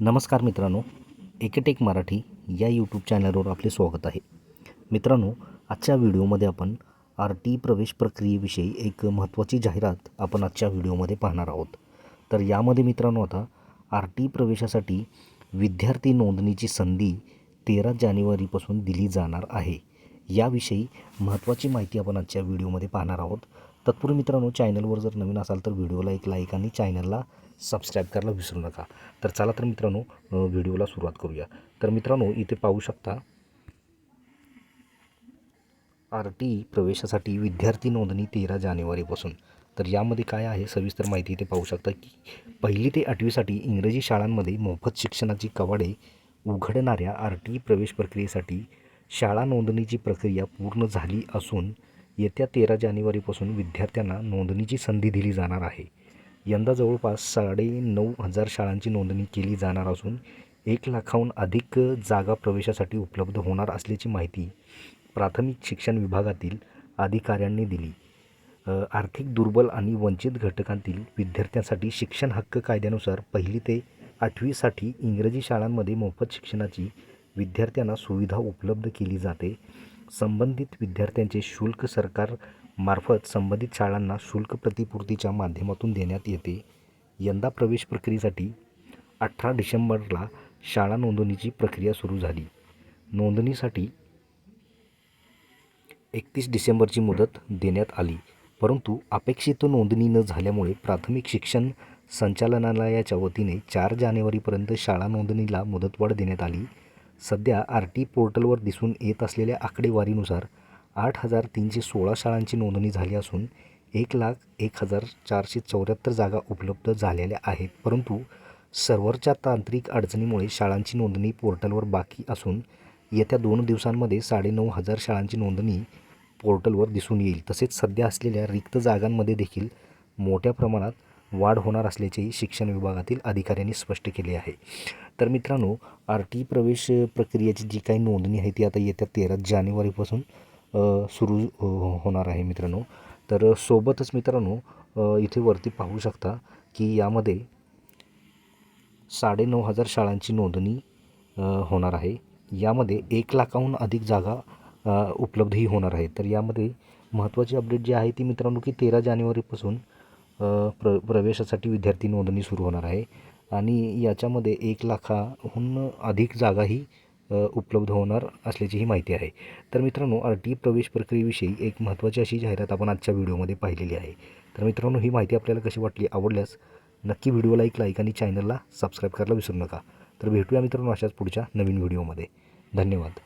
नमस्कार मित्रांनो एकेटेक मराठी या यूट्यूब चॅनलवर आपले स्वागत आहे. मित्रांनो आजच्या व्हिडिओमध्ये आपण आर टी प्रवेश प्रक्रियेविषयी एक महत्त्वाची जाहिरात आपण आजच्या व्हिडिओमध्ये पाहणार आहोत. तर यामध्ये मित्रांनो आता आर टी प्रवेशासाठी विद्यार्थी नोंदणीची संधी तेरा जानेवारीपासून दिली जाणार आहे. याविषयी महत्त्वाची माहिती आपण आजच्या व्हिडिओमध्ये पाहणार आहोत. तत्पूर्वी मित्रांनो चॅनलवर जर नवीन असाल तर व्हिडिओला एक लाईक आणि चॅनलला सबस्क्राईब करायला विसरू नका. तर चला तर मित्रांनो व्हिडिओला सुरुवात करूया. तर मित्रांनो इथे पाहू शकता आर टी प्रवेशासाठी विद्यार्थी नोंदणी तेरा जानेवारीपासून. तर यामध्ये काय आहे सविस्तर माहिती इथे पाहू शकता की पहिली ते आठवीसाठी इंग्रजी शाळांमध्ये मोफत शिक्षणाची कवाडे उघडणाऱ्या आर टी प्रवेश प्रक्रियेसाठी शाळा नोंदणीची प्रक्रिया पूर्ण झाली असून येत्या तेरा जानेवारीपासून विद्यार्थ्यांना नोंदणीची संधी दिली जाणार आहे. यंदा जवळपास साडे नऊ हजार शाळांची नोंदणी केली जाणार असून एक लाखाहून अधिक जागा प्रवेशासाठी उपलब्ध होणार असल्याची माहिती प्राथमिक शिक्षण विभागातील अधिकाऱ्यांनी दिली. आर्थिक दुर्बल आणि वंचित घटकांतील विद्यार्थ्यांसाठी शिक्षण हक्क कायद्यानुसार पहिली ते आठवीसाठी इंग्रजी शाळांमध्ये मोफत शिक्षणाची विद्यार्थ्यांना सुविधा उपलब्ध केली जाते. संबंधित विद्यार्थ्यांचे शुल्क सरकार मार्फत संबंधित शाळांना शुल्क प्रतिपूर्तीच्या माध्यमातून देण्यात येते. यंदा प्रवेश प्रक्रियेसाठी अठरा डिसेंबरला शाळा नोंदणीची प्रक्रिया सुरू झाली. नोंदणीसाठी एकतीस डिसेंबरची मुदत देण्यात आली. परंतु अपेक्षित नोंदणी न झाल्यामुळे प्राथमिक शिक्षण संचालनालयाच्या वतीने चार जानेवारीपर्यंत शाळा नोंदणीला मुदतवाढ देण्यात आली. सध्या आर टी पोर्टलवर दिसून येत असलेल्या आकडेवारीनुसार आठ हजार तीनशे सोळा शाळांची नोंदणी झाली असून एक लाख एक हजार चारशे चौऱ्याहत्तर जागा उपलब्ध झालेल्या आहेत. परंतु सर्व्हरच्या तांत्रिक अडचणीमुळे शाळांची नोंदणी पोर्टलवर बाकी असून येत्या दोन दिवसांमध्ये साडेनऊ हजार शाळांची नोंदणी पोर्टलवर दिसून येईल. तसेच सध्या असलेल्या रिक्त जागांमध्ये देखील मोठ्या प्रमाणात वाढ होणार असल्याचेही शिक्षण विभागातील अधिकाऱ्यांनी स्पष्ट केले आहे. तर मित्रांनो आर टी प्रवेश प्रक्रियेची जी काही नोंदणी आहे ती आता येत्या तेरा जानेवारीपासून सुरू होणार आहे मित्रांनो. तर सोबतच मित्रांनो इथे वरती पाहू शकता की यामध्ये साडेनऊ हजार शाळांची नोंदणी होणार आहे. यामध्ये एक लाखाहून अधिक जागा उपलब्धही होणार आहे. तर यामध्ये महत्त्वाची अपडेट जी आहे ती मित्रांनो की तेरा जानेवारीपासून प्र प्रवेशासाठी विद्यार्थी नोंदणी सुरू होणार आहे. आणि याच्यामध्ये एक लाखाहून अधिक जागाही उपलब्ध होणार असल्याची ही माहिती आहे. तर मित्रांनो आर टी प्रवेश प्रक्रियेविषयी एक महत्त्वाची अशी जाहिरात आपण आजच्या व्हिडिओमध्ये पाहिलेली आहे. तर मित्रांनो ही माहिती आपल्याला कशी वाटली आवडल्यास नक्की व्हिडिओला एक लाईक आणि चॅनलला सबस्क्राईब करायला विसरू नका. तर भेटूया मित्रांनो अशाच पुढच्या नवीन व्हिडिओमध्ये. धन्यवाद.